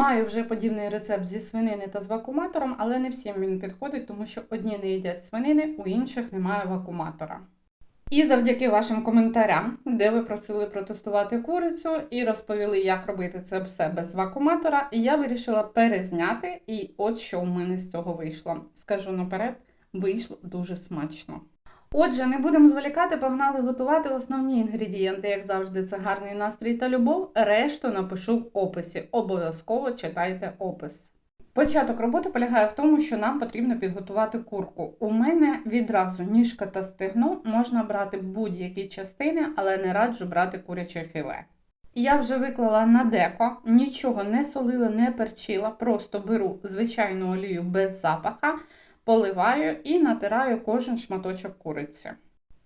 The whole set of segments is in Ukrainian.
Маю вже подібний рецепт зі свинини та з вакууматором, але не всім він підходить, тому що одні не їдять свинини, у інших немає вакууматора. І завдяки вашим коментарям, де ви просили протестувати курицю і розповіли, як робити це все без вакууматора, я вирішила перезняти, і от що в мене з цього вийшло. Скажу наперед, вийшло дуже смачно. Отже, не будемо зволікати, погнали готувати основні інгредієнти, як завжди, це гарний настрій та любов. Решту напишу в описі. Обов'язково читайте опис. Початок роботи полягає в тому, що нам потрібно підготувати курку. У мене відразу ніжка та стегно можна брати будь-які частини, але не раджу брати куряче філе. Я вже виклала на деко, нічого не солила, не перчила, просто беру звичайну олію без запаха, поливаю і натираю кожен шматочок куриці.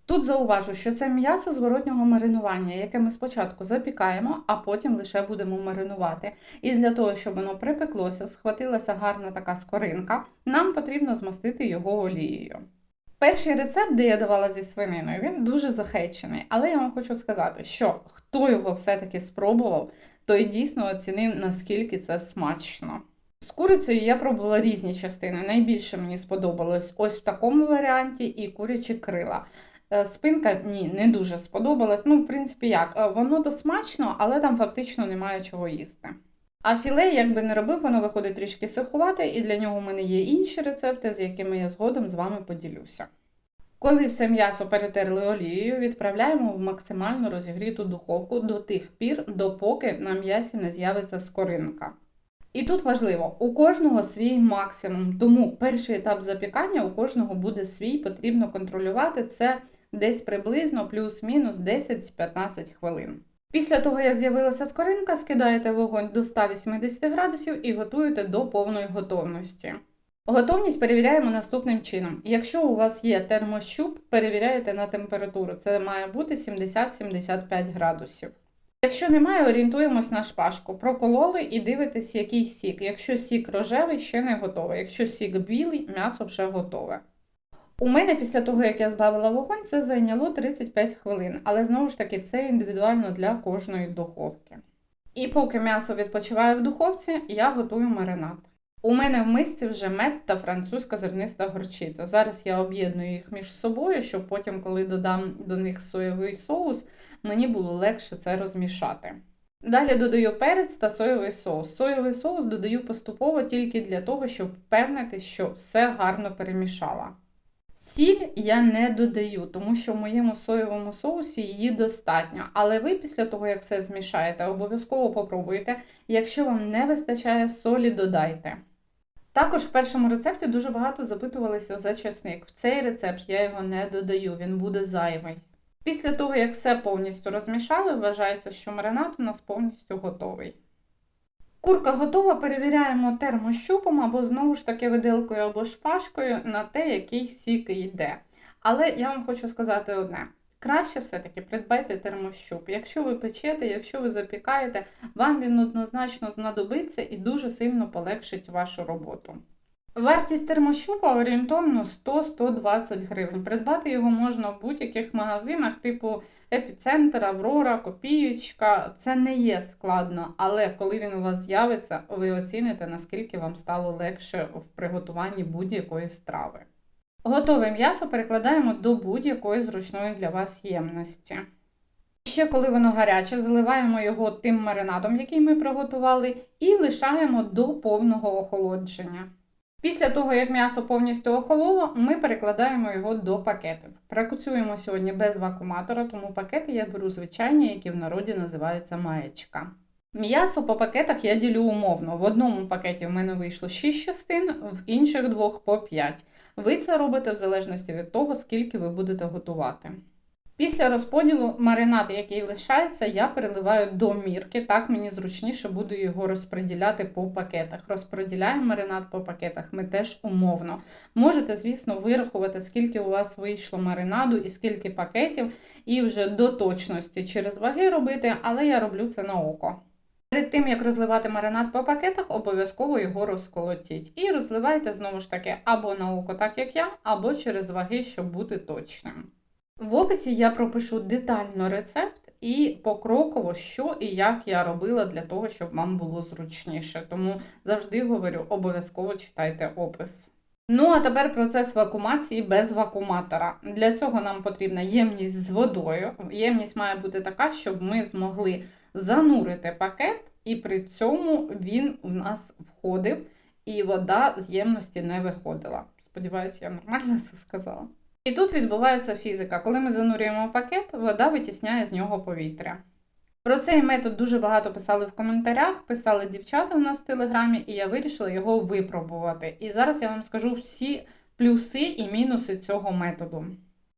Тут зауважу, що це м'ясо зворотнього маринування, яке ми спочатку запікаємо, а потім лише будемо маринувати. І для того, щоб воно припеклося, схватилася гарна така скоринка, нам потрібно змастити його олією. Перший рецепт, де я давала зі свининою, він дуже захечений, але я вам хочу сказати, що хто його все-таки спробував, той дійсно оцінив, наскільки це смачно. З курицею я пробувала різні частини. Найбільше мені сподобалось ось в такому варіанті і курячі крила. Е, Спинка ні, не дуже сподобалась. Ну, в принципі, як, е, воно то смачно, але там фактично немає чого їсти. А філе, як би не робив, воно виходить трішки сухувате, і для нього в мене є інші рецепти, з якими я згодом з вами поділюся. Коли все м'ясо перетерли олією, відправляємо в максимально розігріту духовку до тих пір, допоки на м'ясі не з'явиться скоринка. І тут важливо, у кожного свій максимум, тому перший етап запікання у кожного буде свій, потрібно контролювати це десь приблизно плюс-мінус 10-15 хвилин. Після того, як з'явилася скоринка, скидаєте вогонь до 180 градусів і готуєте до повної готовності. Готовність перевіряємо наступним чином. Якщо у вас є термощуп, перевіряєте на температуру. Це має бути 70-75 градусів. Якщо немає, орієнтуємось на шпажку. Прокололи і дивитесь, який сік. Якщо сік рожевий, ще не готовий. Якщо сік білий, м'ясо вже готове. У мене після того, як я збавила вогонь, це зайняло 35 хвилин, але знову ж таки це індивідуально для кожної духовки. І поки м'ясо відпочиває в духовці, я готую маринад. У мене в мисці вже мед та французька зерниста горчиця. Зараз я об'єдную їх між собою, щоб потім, коли додам до них соєвий соус, мені було легше це розмішати. Далі додаю перець та соєвий соус. Соєвий соус додаю поступово тільки для того, щоб впевнитись, що все гарно перемішала. Сіль я не додаю, тому що в моєму соєвому соусі її достатньо. Але ви після того, як все змішаєте, обов'язково попробуйте. Якщо вам не вистачає солі, додайте. Також в першому рецепті дуже багато запитувалися за чесник. В цей рецепт я його не додаю, він буде зайвий. Після того, як все повністю розмішали, вважається, що маринад у нас повністю готовий. Курка готова, перевіряємо термощупом або знову ж таки виделкою або шпажкою на те, який сік йде. Але я вам хочу сказати одне: краще все-таки придбайте термощуп. Якщо ви печете, якщо ви запікаєте, вам він однозначно знадобиться і дуже сильно полегшить вашу роботу. Вартість термощупа орієнтовно 100-120 гривень. Придбати його можна в будь-яких магазинах, типу Епіцентр, Аврора, Копієчка. Це не є складно, але коли він у вас з'явиться, ви оціните, наскільки вам стало легше в приготуванні будь-якої страви. Готове м'ясо перекладаємо до будь-якої зручної для вас ємності. Ще коли воно гаряче, заливаємо його тим маринадом, який ми приготували, і лишаємо до повного охолодження. Після того, як м'ясо повністю охололо, ми перекладаємо його до пакетів. Працюємо сьогодні без вакууматора, тому пакети я беру звичайні, які в народі називаються маєчка. М'ясо по пакетах я ділю умовно. В одному пакеті в мене вийшло 6 частин, в інших двох по 5. Ви це робите в залежності від того, скільки ви будете готувати. Після розподілу маринад, який лишається, я переливаю до мірки. Так мені зручніше буду його розподіляти по пакетах. Розподіляємо маринад по пакетах ми теж умовно. Можете, звісно, вирахувати, скільки у вас вийшло маринаду і скільки пакетів, і вже до точності через ваги робити, але я роблю це на око. Перед тим, як розливати маринад по пакетах, обов'язково його розколотіть. І розливайте знову ж таки або на око, так як я, або через ваги, щоб бути точним. В описі я пропишу детально рецепт, і покроково, що і як я робила для того, щоб вам було зручніше. Тому завжди говорю, обов'язково читайте опис. Ну, а тепер процес вакуумації без вакууматора. Для цього нам потрібна ємність з водою. Ємність має бути така, щоб ми змогли занурити пакет, і при цьому він в нас входив, і вода з ємності не виходила. Сподіваюся, я нормально це сказала. І тут відбувається фізика. Коли ми занурюємо пакет, вода витісняє з нього повітря. Про цей метод дуже багато писали в коментарях, писали дівчата в нас в телеграмі, і я вирішила його випробувати. І зараз я вам скажу всі плюси і мінуси цього методу.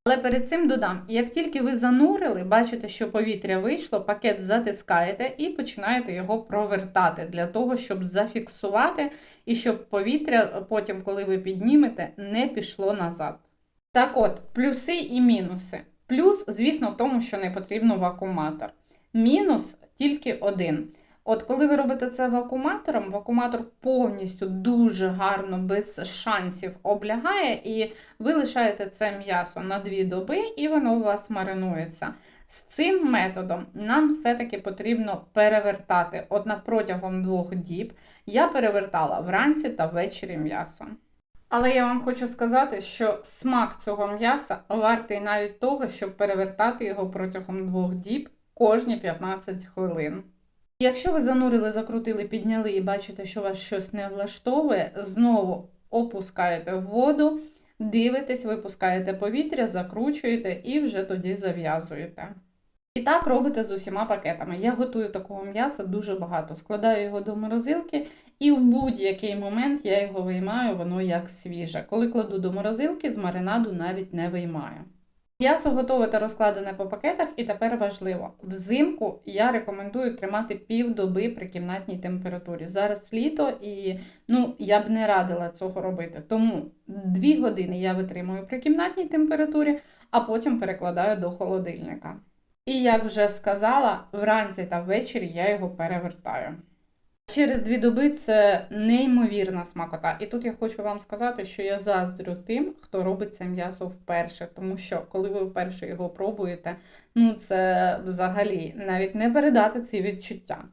Але перед цим додам: як тільки ви занурили, бачите, що повітря вийшло, пакет затискаєте і починаєте його провертати для того, щоб зафіксувати і щоб повітря потім, коли ви піднімете, не пішло назад. Так от, плюси і мінуси. Плюс, звісно, в тому, що не потрібно вакууматор. Мінус тільки один. От коли ви робите це вакууматором, вакууматор повністю дуже гарно, без шансів облягає, і ви лишаєте це м'ясо на дві доби, і воно у вас маринується. З цим методом нам все-таки потрібно перевертати. От на протягом двох діб я перевертала вранці та ввечері м'ясо. Але я вам хочу сказати, що смак цього м'яса вартий навіть того, щоб перевертати його протягом двох діб кожні 15 хвилин. Якщо ви занурили, закрутили, підняли і бачите, що вас щось не влаштовує, знову опускаєте в воду, дивитесь, випускаєте повітря, закручуєте і вже тоді зав'язуєте. І так робите з усіма пакетами. Я готую такого м'яса дуже багато. Складаю його до морозилки, і в будь-який момент я його виймаю, воно як свіже. Коли кладу до морозилки, з маринаду навіть не виймаю. М'ясо готове та розкладене по пакетах, і тепер важливо. Взимку я рекомендую тримати півдоби при кімнатній температурі. Зараз літо і ну, я б не радила цього робити. Тому 2 години я витримую при кімнатній температурі, а потім перекладаю до холодильника. І як вже сказала, вранці та ввечері я його перевертаю. Через дві доби це неймовірна смакота. І тут я хочу вам сказати, що я заздрю тим, хто робить це м'ясо вперше. Тому що, коли ви вперше його пробуєте, ну це взагалі навіть не передати ці відчуття.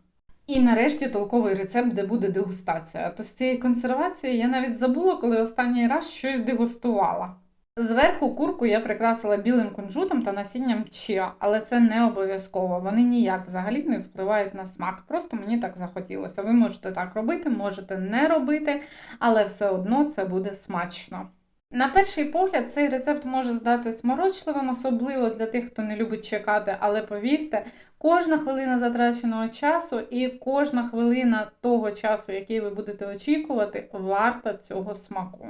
І нарешті толковий рецепт, де буде дегустація. То з цієї консервації я навіть забула, коли останній раз щось дегустувала. Зверху курку я прикрасила білим кунжутом та насінням чіа, але це не обов'язково. Вони ніяк взагалі не впливають на смак. Просто мені так захотілося. Ви можете так робити, можете не робити, але все одно це буде смачно. На перший погляд, цей рецепт може здати сморочливим, особливо для тих, хто не любить чекати, але повірте, кожна хвилина затраченого часу і кожна хвилина того часу, який ви будете очікувати, варта цього смаку.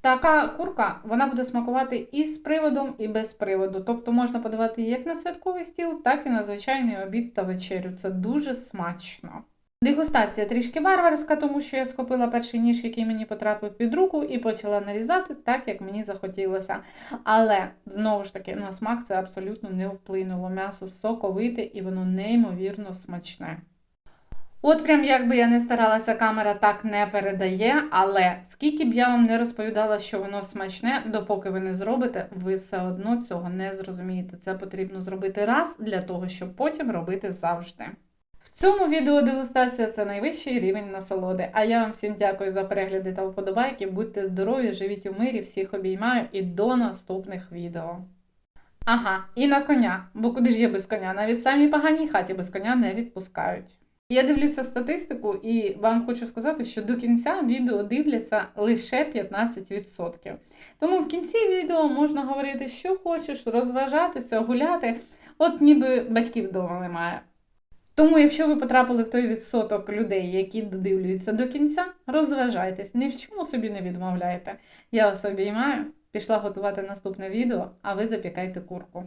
Така курка вона буде смакувати і з приводом, і без приводу. Тобто можна подавати як на святковий стіл, так і на звичайний обід та вечерю. Це дуже смачно. Дегустація трішки варварська, тому що я схопила перший ніж, який мені потрапив під руку, і почала нарізати так, як мені захотілося. Але, знову ж таки, на смак це абсолютно не вплинуло. М'ясо соковите і воно неймовірно смачне. От прям як би я не старалася, камера так не передає, але скільки б я вам не розповідала, що воно смачне, допоки ви не зробите, ви все одно цього не зрозумієте. Це потрібно зробити раз для того, щоб потім робити завжди. В цьому відео дегустація це найвищий рівень насолоди. А я вам всім дякую за перегляди та вподобайки. Будьте здорові, живіть у мирі, всіх обіймаю і до наступних відео. Ага, і на коня, бо куди ж є без коня? Навіть самі поганій хаті без коня не відпускають. Я дивлюся статистику і вам хочу сказати, що до кінця відео дивляться лише 15%. Тому в кінці відео можна говорити, що хочеш, розважатися, гуляти, от ніби батьків вдома немає. Тому, якщо ви потрапили в той відсоток людей, які додивлюються до кінця, розважайтесь, ні в чому собі не відмовляйте. Я вас обіймаю, пішла готувати наступне відео, а ви запікайте курку.